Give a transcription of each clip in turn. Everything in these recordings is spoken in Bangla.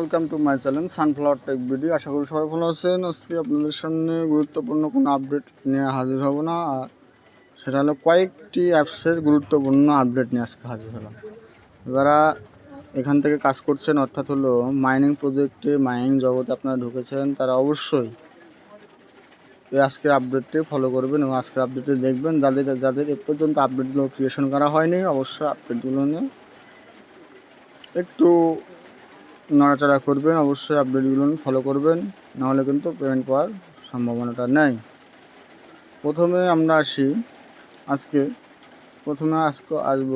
Welcome to my channel sunflower tech video আশা করি সবাই ভালো আছেন। আজকে আপনাদের সামনে গুরুত্বপূর্ণ কোনো আপডেট নিয়ে হাজির হব না। আর সেটা হলো কয়েকটি অ্যাপসের গুরুত্বপূর্ণ আপডেট নিয়ে আজকে হাজির হলাম। যারা এখান থেকে কাজ করছেন, অর্থাৎ হলো মাইনিং প্রজেক্টে মাইনিং জগতে আপনারা ঢুকেছেন, তারা অবশ্যই এই আজকের আপডেটটি ফলো করবেন এবং আজকের আপডেটটি দেখবেন। যাদের যাদের এ পর্যন্ত আপডেটগুলো ক্রিয়েশন করা হয়নি, অবশ্যই আপডেটগুলো নিয়ে একটু নড়াচড়া করবেন, অবশ্যই আপডেটগুলো ফলো করবেন, নাহলে কিন্তু পেমেন্ট পাওয়ার সম্ভাবনাটা নেই। প্রথমে আমরা আসি, আজকে প্রথমে আজকে আসব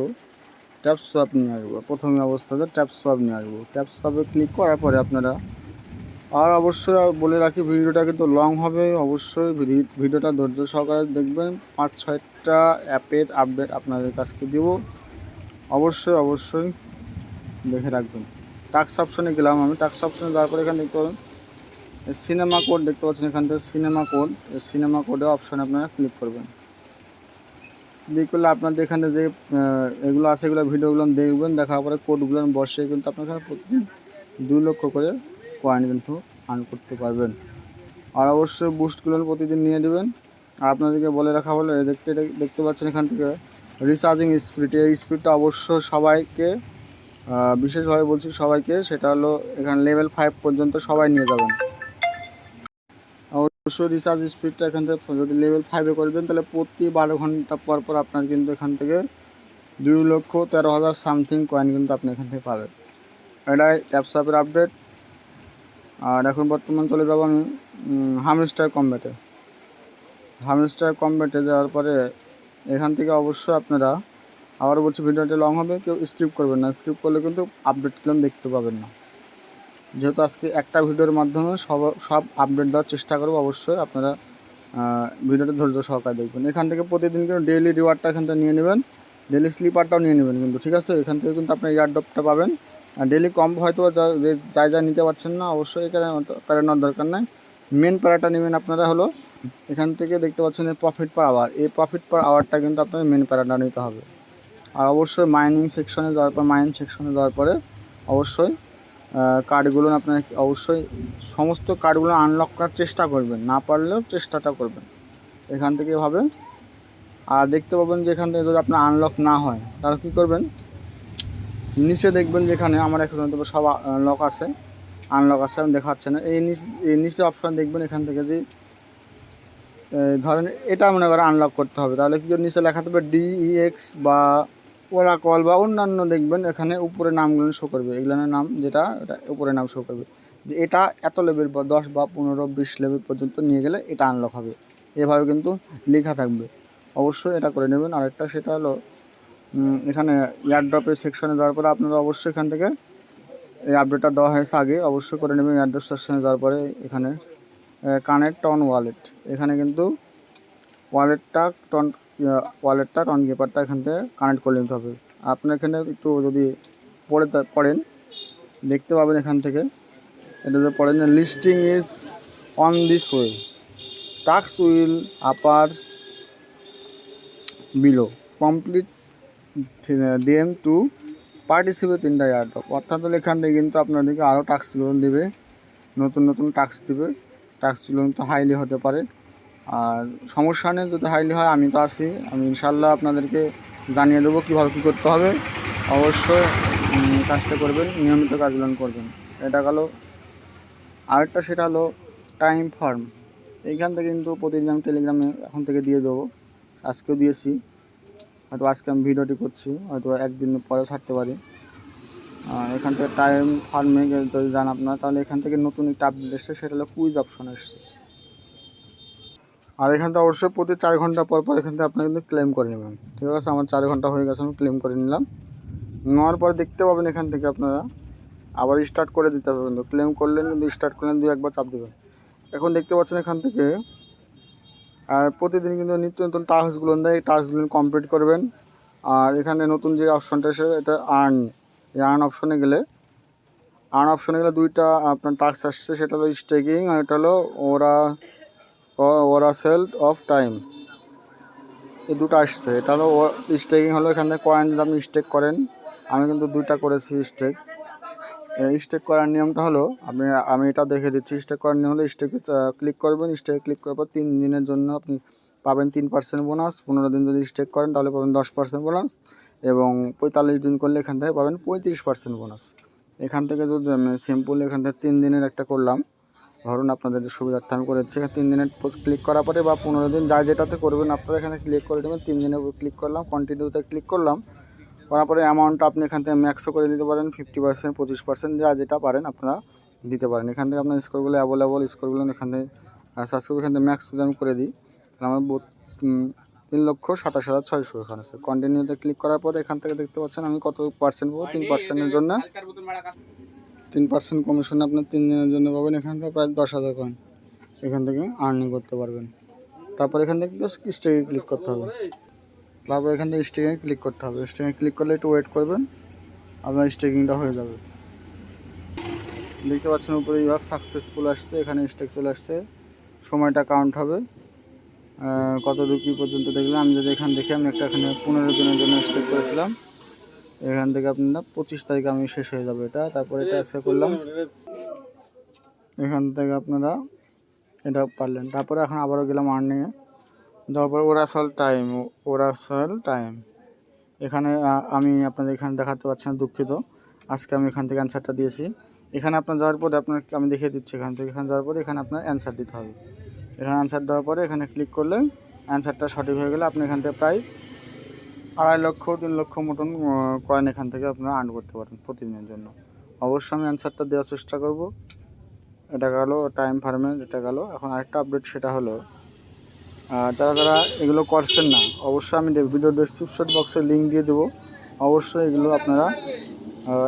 ট্যাপ সোয়াপ নিয়ে আসব। প্রথমে অবস্থাতে ট্যাপ সোয়াপ নিয়ে আসব। ট্যাপ সোয়াপে ক্লিক করার পরে আপনারা, আর অবশ্যই বলে রাখি, ভিডিওটা কিন্তু লং হবে, অবশ্যই ভিডিওটা ধৈর্য সহকারে দেখবেন। পাঁচ, ছয়টা অ্যাপের আপডেট আপনাদের কাছকে দেবো। অবশ্যই অবশ্যই দেখে রাখবেন। টাক্স অপশনে গেলাম আমি। টাক্স অপশনে যাওয়ার পরে এখানে দেখতে পাবেন সিনেমা কোড দেখতে পাচ্ছেন এখান থেকে সিনেমা কোড এই সিনেমা কোডে অপশনে আপনারা ক্লিক করবেন। ক্লিক করলে আপনাদের এখানে যে এগুলো আছে, এগুলো ভিডিওগুলো দেখবেন, দেখার পরে কোডগুলো বসে কিন্তু আপনার এখানে প্রতিদিন দুই লক্ষ করে কয়েন কিন্তু আর্ন করতে পারবেন। আর অবশ্যই বুস্টগুলো প্রতিদিন নিয়ে নেবেন। আর আপনাদেরকে বলে রাখা হলো দেখতে দেখতে পাচ্ছেন এখান থেকে রিচার্জিং স্পিড এই স্পিডটা অবশ্যই সবাইকে বিশেষভাবে বলছি সবাইকে, সেটা হলো এখানে লেভেল ফাইভ পর্যন্ত সবাই নিয়ে যাবেন। অবশ্যই রিচার্জ স্পিডটা এখান থেকে যদি লেভেল ফাইভে করে দেন, তাহলে প্রতি বারো ঘণ্টা পর পর আপনার কিন্তু এখান থেকে দুই লক্ষ তেরো হাজার সামথিং কয়েন কিন্তু আপনি এখান থেকে পাবেন। এটাই ট্যাপসাপের আপডেট আর এখন বর্তমান চলে যাব আমি হামস্টার কম্ব্যাটে হামস্টার কম্ব্যাটে যাওয়ার পরে এখান থেকে অবশ্যই আপনারা আবার বলছি ভিডিওটা লং হবে, কেউ স্কিপ করবেন না। স্কিপ করলে কিন্তু আপডেট আপডেটগুলো দেখতে পাবেন না। যেহেতু আজকে একটা ভিডিওর মাধ্যমে সব সব আপডেট দেওয়ার চেষ্টা করব, অবশ্যই আপনারা ভিডিওটা ধৈর্য সহকারে দেখবেন। এখান থেকে প্রতিদিন কিন্তু ডেইলি রিওয়ার্ডটা এখান থেকে নিয়ে নেবেন ডেলি স্লিপারটাও নিয়ে নেবেন কিন্তু, ঠিক আছে? এখান থেকে কিন্তু আপনার ইয়ারডপটা পাবেন। আর ডেইলি কম হয়তো যে, যা যা নিতে পারছেন না, অবশ্যই এখানে প্যারা নেওয়ার দরকার নাই। মেন প্যারাটা নেবেন আপনারা হলো, এখান থেকে দেখতে পাচ্ছেন এই প্রফিট পার আওয়ার এই প্রফিট পার আওয়ারটা কিন্তু আপনার মেন প্যারাটা নিতে হবে। আর অবশ্যই মাইনিং সেকশনে যাওয়ার পর মাইন সেকশনে যাওয়ার পরে অবশ্যই কার্ডগুলো আপনার অবশ্যই সমস্ত কার্ডগুলো আনলক করার চেষ্টা করবেন। না পারলেও চেষ্টাটা করবেন। এখান থেকে এভাবে আর দেখতে পাবেন যে এখান থেকে যদি আপনার আনলক না হয়, তাহলে কী করবেন? নিচে দেখবেন যেখানে আমার এখন সব লক আছে আনলক আছে, আমি দেখাচ্ছে না। এই নিচ, এই নিচে অপশান দেখবেন এখান থেকে যে ধরেন এটা মনে করেন আনলক করতে হবে। তাহলে কি করে নিচে লেখা থাকবে ডিইএক্স বা ওরাকল বা অন্যান্য দেখবেন এখানে উপরে নামগুলো শো করবে। এগুলোর নাম যেটা, এটা উপরে নাম শো করবে। যে এটা এত লেভেল বা দশ বা পনেরো, বিশ লেভেল পর্যন্ত নিয়ে গেলে এটা আনলক হবে। এভাবে কিন্তু লেখা থাকবে। অবশ্যই এটা করে নেবেন। আরেকটা সেটা হলো এখানে এয়ারড্রপের সেকশনে যাওয়ার পরে আপনারা অবশ্যই এখান থেকে এই আপডেটটা দেওয়া হয়েছে আগে। অবশ্যই করে নেবেন এয়ারড্রপ সেকশনে যাওয়ার পরে এখানে কানেক্ট অন ওয়ালেট এখানে কিন্তু ওয়ালেটটা ওয়ালেটটা টন কিপারটা এখান থেকে কানেক্ট করে নিতে হবে। আপনার এখানে একটু যদি পড়ে তা- পড়েন, দেখতে পাবেন এখান থেকে। এটা যে পড়েন listing is on this way tasks will appear below complete them to participate in the airdrop অর্থাৎ এখান থেকে কিন্তু আপনাদেরকে আরও টাস্কগুলো দেবে। নতুন নতুন টাস্ক দেবে। টাস্কগুলো কিন্তু হাইলি হতে পারে। আর সমস্যা নেই, যদি হাইলি হয়, আমি তো আছি। আমি ইনশাল্লাহ আপনাদেরকে জানিয়ে দেবো কীভাবে কী করতে হবে। অবশ্যই কাজটা করবেন, নিয়মিত কাজগুলো করবেন। এটা গেল। আরেকটা সেটা হলো টাইম ফার্ম এইখান থেকে কিন্তু প্রতিদিন আমি টেলিগ্রামে এখন থেকে দিয়ে দেবো। আজকেও দিয়েছি। হয়তো আজকে আমি ভিডিওটি করছি, হয়তো একদিন পরে ছাড়তে পারি। এখান থেকে টাইম ফার্মে যদি যান আপনার, তাহলে এখান থেকে নতুন একটা আপডেট এসছে, সেটা হলো কুইজ অপশন এসছে। আর এখান থেকে অবশ্যই প্রতি চার ঘণ্টা পর পর এখান থেকে আপনারা কিন্তু ক্লেম করে নেবেন। ঠিক আছে, আমার চার ঘণ্টা হয়ে গেছে, আমি ক্লেম করে নিলাম। নেওয়ার পর দেখতে পাবেন এখান থেকে আপনারা, আবার স্টার্ট করে দিতে হবে কিন্তু। ক্লেম করলেন কিন্তু স্টার্ট করলেন, দুই একবার চাপ দেবেন। এখন দেখতে পাচ্ছেন এখান থেকে আর প্রতিদিন কিন্তু নিত্য নতুন টাস্কগুলো দেয় এই টাস্কগুলো কমপ্লিট করবেন। আর এখানে নতুন যে অপশনটা এসে এটা আর্ন এই আর্ন অপশনে গেলে আর্ন অপশনে গেলে দুইটা আপনার টাস্ক আসছে, সেটা হলো স্টেকিং আর এটা হলো ওরা ওরা সেল অফ টাইম এই দুটো আসছে। এটা হলো স্টেকিং হলো এখান থেকে কয়েন যদি আপনি স্টেক করেন। আমি কিন্তু দুইটা করেছি স্টেক স্টেক করার নিয়মটা হলো, আপনি, আমি এটা দেখে দিচ্ছি স্টেক করার নিয়ম হলো স্টেকে ক্লিক করবেন স্টেকে ক্লিক করার পর তিন দিনের জন্য আপনি পাবেন তিন পার্সেন্ট বোনাস পনেরো দিন যদি স্টেক করেন, তাহলে পাবেন দশ পার্সেন্ট বোনাস এবং পঁয়তাল্লিশ দিন করলে এখান থেকে পাবেন পঁয়ত্রিশ পার্সেন্ট বোনাস এখান থেকে যদি আমি সিম্পল এখান থেকে তিন দিনের একটা করলাম ধরুন আপনাদের সুবিধার্থে আমি করে দিচ্ছি তিন দিনের ক্লিক করার পরে বা পনেরো দিন যা যেটাতে করবেন, আপনারা এখানে ক্লিক করে দেবেন তিন দিনের উপর ক্লিক করলাম কন্টিনিউতে ক্লিক করলাম, করার পরে অ্যামাউন্টটা আপনি এখান থেকে ম্যাক্সও করে দিতে পারেন ফিফটি পার্সেন্ট পঁচিশ পার্সেন্ট যা যেটা পারেন আপনারা দিতে পারেন। এখান থেকে আপনার স্কোরগুলো অ্যাভেলেবল স্কোরগুলো এখান থেকে করে এখান থেকে ম্যাক্স যদি আমি করে দিই, তাহলে আমার তিন লক্ষ সাতাশ হাজার ছয়শো এখানে আছে। কন্টিনিউতে ক্লিক করার পরে এখান থেকে দেখতে পাচ্ছেন আমি কত পার্সেন্ট পাবো? তিন পার্সেন্টের জন্য। তিন পার্সেন্ট কমিশন আপনার তিন দিনের জন্য পাবেন এখান থেকে প্রায় দশ হাজার কয়েন এখান থেকে আর্নিং করতে পারবেন। তারপর এখান থেকে স্টেকে ক্লিক করতে হবে। তারপর এখান থেকে স্টেকিংয়ে ক্লিক করতে হবে। স্টেকিংয়ে ক্লিক করলে একটু ওয়েট করবেন, আপনার স্টেকিংটা হয়ে যাবে। দেখতে পাচ্ছেন উপরে ইউর সাকসেসফুল আসছে, এখানে স্টেক চলে আসছে। সময়টা কাউন্ট হবে। কত দূর কী পর্যন্ত দেখলাম, আমি যদি এখান দেখে আমি একটা এখানে পনেরো দিনের জন্য স্টেক করেছিলাম এখান থেকে আপনার পঁচিশ তারিখে আমি শেষ হয়ে যাবে এটা। তারপরে এটা আজকে করলাম। এখান থেকে আপনারা এটা পারলেন। তারপরে এখন আবারও গেলাম আর্নিংয়ে তারপর ওরাসল টাইম ওরাসল টাইম এখানে আমি আপনাদের এখানে দেখাতে পারছি না, দুঃখিত। আজকে আমি এখান থেকে অ্যান্সারটা দিয়েছি। এখানে আপনার যাওয়ার পরে আপনার আমি দেখিয়ে দিচ্ছি এখান থেকে। এখানে যাওয়ার পরে এখানে আপনার অ্যান্সার দিতে হবে। এখানে অ্যান্সার দেওয়ার পরে এখানে ক্লিক করলে অ্যান্সারটা সঠিক হয়ে গেলে আপনি এখান থেকে প্রায় আড়াই লক্ষ, তিন লক্ষ মতন কয়েন এখান থেকে আপনারা আর্ন করতে পারেন প্রতিদিনের জন্য। অবশ্যই আমি অ্যান্সারটা দেওয়ার চেষ্টা করব। এটা গেল টাইম ফার্মের এটা গেল। এখন আরেকটা আপডেট সেটা হলো যারা যারা এগুলো করছেন না, অবশ্যই আমি ভিডিও ডেসক্রিপশন বক্সে লিঙ্ক দিয়ে দেবো। অবশ্যই এগুলো আপনারা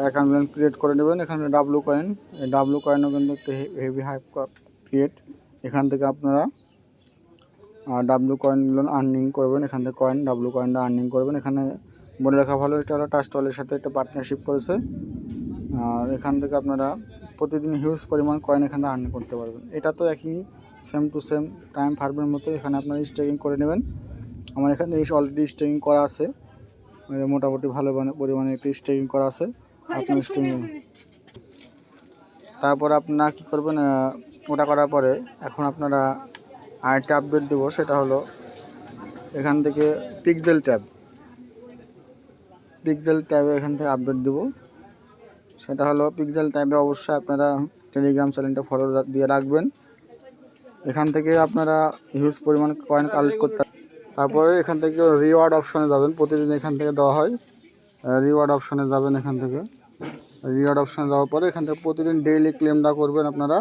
অ্যাকাউন্ট ক্রিয়েট করে নেবেন। এখানে ডাব্লু কয়েন ডাব্লু কয়েনও কিন্তু একটা হেভি হাইপ ক্রিয়েট এখান থেকে আপনারা ডাব্লু কয়েনগুলো আর্নিং করবেন এখান থেকে কয়েন ডাব্লু কয়েনটা আর্নিং করবেন। এখানে বলে রাখা ভালো এটা হলো টাস্টলের সাথে একটা পার্টনারশিপ করেছে। আর এখান থেকে আপনারা প্রতিদিন হিউজ পরিমাণ কয়েন এখানে আর্নিং করতে পারবেন। এটা তো একই সেম টু সেম টাইম ফার্মের মতো এখানে আপনারা স্টেকিং করে নেবেন। আমার এখানে অলরেডি স্টেকিং করা আছে। মানে মোটামুটি ভালো মানে- পরিমাণে একটি স্টেকিং করা আছে। আপনার স্টেকিং তারপর আপনারা কী করবেন ওটা করার পরে এখন আপনারা আরেকটা আপডেট দেবো সেটা হলো এখান থেকে পিক্সেল ট্যাব। পিক্সেল ট্যাবে এখান থেকে আপডেট দেবো। সেটা হলো পিক্সেল ট্যাবে অবশ্যই আপনারা টেলিগ্রাম চ্যানেলটা ফলো দিয়ে রাখবেন। এখান থেকে আপনারা হিউজ পরিমাণ কয়েন কালেক্ট করতে তারপরে এখান থেকে রিওয়ার্ড অপশনে যাবেন। প্রতিদিন এখান থেকে দেওয়া হয়। রিওয়ার্ড অপশনে যাবেন এখান থেকে। রিওয়ার্ড অপশনে যাওয়ার পরে এখান থেকে প্রতিদিন ডেইলি ক্লেমটা করবেন আপনারা।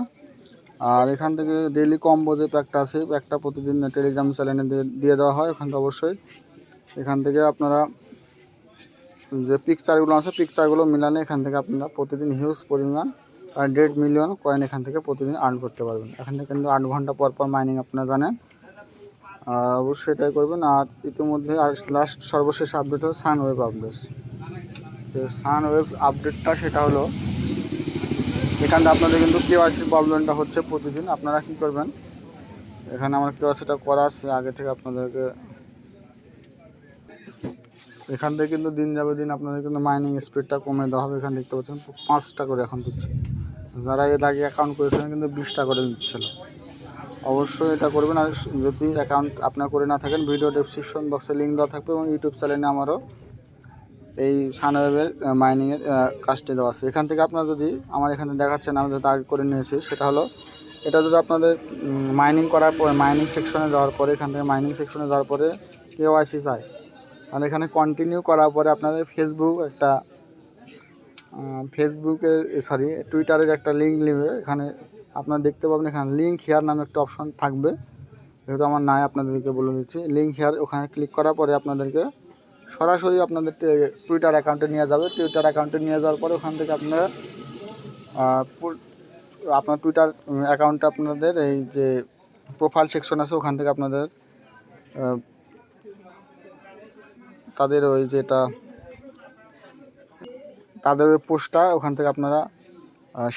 আর এখান থেকে ডেইলি কম্বো যে প্যাকটা আছে প্যাকটা প্রতিদিন টেলিগ্রাম চ্যানেলে দিয়ে- দেওয়া হয়, ওখান থেকে অবশ্যই। এখান থেকে আপনারা যে পিকচারগুলো আছে পিকচারগুলো মিলানে এখান থেকে আপনারা প্রতিদিন হিউজ পরিমাণ আর দেড় মিলিয়ন কয়েন এখান থেকে প্রতিদিন আর্ন করতে পারবেন। এখান থেকে কিন্তু আট ঘণ্টা পর পর মাইনিং আপনারা জানেন। আর অবশ্যই এটাই করবেন। আর ইতিমধ্যে আর লাস্ট সর্বশেষ আপডেট হলো সান ওয়েব আপডেট যে সান ওয়েব আপডেটটা সেটা হলো এখানে আপনাদের কিন্তু কেওয়াইসির প্রবলেমটা হচ্ছে প্রতিদিন। আপনারা কী করবেন? এখানে আমার কেওয়াইসিটা করা আছে, আগে থেকে আপনাদেরকে। এখান থেকে কিন্তু দিন যাবে দিন আপনাদের কিন্তু মাইনিং স্পিডটা কমে দেওয়া হবে। এখানে দেখতে পাচ্ছেন, পাঁচটা করে এখন দিচ্ছে। যারা এর আগে অ্যাকাউন্ট করেছিলেন কিন্তু বিশটা করে দিচ্ছিল। অবশ্যই এটা করবেন। আর যদি অ্যাকাউন্ট আপনার করে না থাকেন ভিডিও ডেসক্রিপশন বক্সে লিঙ্ক দেওয়া থাকবে এবং ইউটিউব চ্যানেলে আমারও এই সানওয়েবের মাইনিংয়ের কাজটি দেওয়া আছে। এখান থেকে আপনারা যদি আমার এখানে দেখাচ্ছেন, আমি আগে করে নিয়েছি, সেটা হলো, এটা যদি আপনাদের মাইনিং করার পরে মাইনিং সেকশনে যাওয়ার পরে, এখান থেকে মাইনিং সেকশনে যাওয়ার পরে কেওয়াইসি চায় তাহলে এখানে কন্টিনিউ করার পরে আপনাদের ফেসবুক একটা ফেসবুকের সরি টুইটারের একটা লিঙ্ক নেবে। এখানে আপনারা দেখতে পাবেন, এখানে লিঙ্ক হেয়ার নামে একটা অপশন থাকবে। যেহেতু আমার নাই, আপনাদেরকে বলে দিচ্ছি। লিঙ্ক হেয়ার ওখানে ক্লিক করার পরে আপনাদেরকে সরাসরি আপনাদের টুইটার অ্যাকাউন্টে নিয়ে যাবে। টুইটার অ্যাকাউন্টে নিয়ে যাওয়ার পরে ওখান থেকে আপনারা আপনার টুইটার অ্যাকাউন্টে আপনাদের এই যে প্রোফাইল সেকশন আছে, ওখান থেকে আপনাদের তাদের ওই যেটা, তাদের ওই পোস্টটা ওখান থেকে আপনারা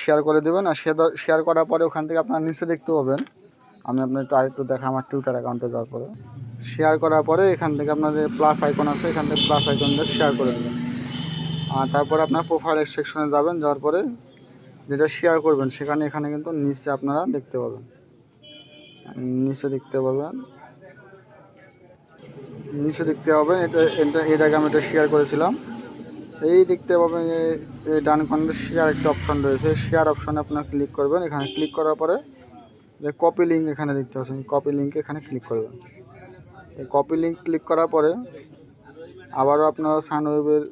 শেয়ার করে দেবেন। আর শেয়ার করার পরে ওখান থেকে আপনারা নিচে দেখতে পাবেন। আমি আপনার একটু আরেকটু দেখা আমার টুইটার অ্যাকাউন্টে যাওয়ার পরে। শেয়ার করার পরে এখান থেকে আপনাদের প্লাস আইকন আছে, এখান থেকে প্লাস আইকন দিয়ে শেয়ার করে দেবেন। আর তারপরে আপনার প্রোফাইল সেকশনে যাবেন, যাওয়ার পরে যেটা শেয়ার করবেন, সেখানে, এখানে কিন্তু নিচে আপনারা দেখতে পাবেন। নিচে দেখতে পাবেন। নিচে দেখতে পাবেন, এটা এটা, এর আগে আমি এটা শেয়ার করেছিলাম। এই দেখতে পাবেন এই- ডান কর্নারে শেয়ার একটা অপশন রয়েছে। শেয়ার অপশনে আপনার ক্লিক করবেন। এখানে ক্লিক করার পরে যে কপি লিঙ্ক এখানে দেখতে পাচ্ছেন কপি লিঙ্ক এখানে ক্লিক করবেন। কপি লিঙ্ক ক্লিক করার পরে আবারও আপনারা সানওয়েবের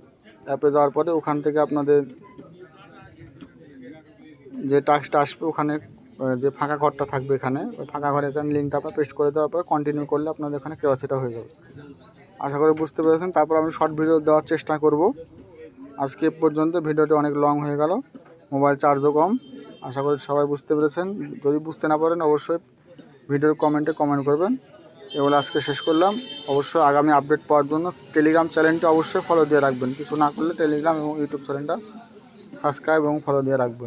অ্যাপে যাওয়ার পরে ওখান থেকে আপনাদের যে টাস্কটা আসবে ওখানে যে ফাঁকা ঘরটা থাকবে এখানে, ওই ফাঁকা ঘরে এখানে লিঙ্কটা আপনার পেস্ট করে দেওয়ার পরে কন্টিনিউ করলে আপনাদের এখানে কেওয়াসিটা হয়ে যাবে। আশা করি বুঝতে পেরেছেন। তারপর আমি শর্ট ভিডিও দেওয়ার চেষ্টা করব। আজকে পর্যন্ত ভিডিওটি অনেক লং হয়ে গেল। মোবাইল চার্জও কম। আশা করি সবাই বুঝতে পেরেছেন। যদি বুঝতে না পারেন, অবশ্যই ভিডিওর কমেন্টে কমেন্ট করবেন। এগুলো আজকে শেষ করলাম। অবশ্যই আগামী আপডেট পাওয়ার জন্য টেলিগ্রাম চ্যানেলটি অবশ্যই ফলো দিয়ে রাখবেন। কিছু না করলে টেলিগ্রাম এবং ইউটিউব চ্যানেলটা সাবস্ক্রাইব এবং ফলো দিয়ে রাখবেন।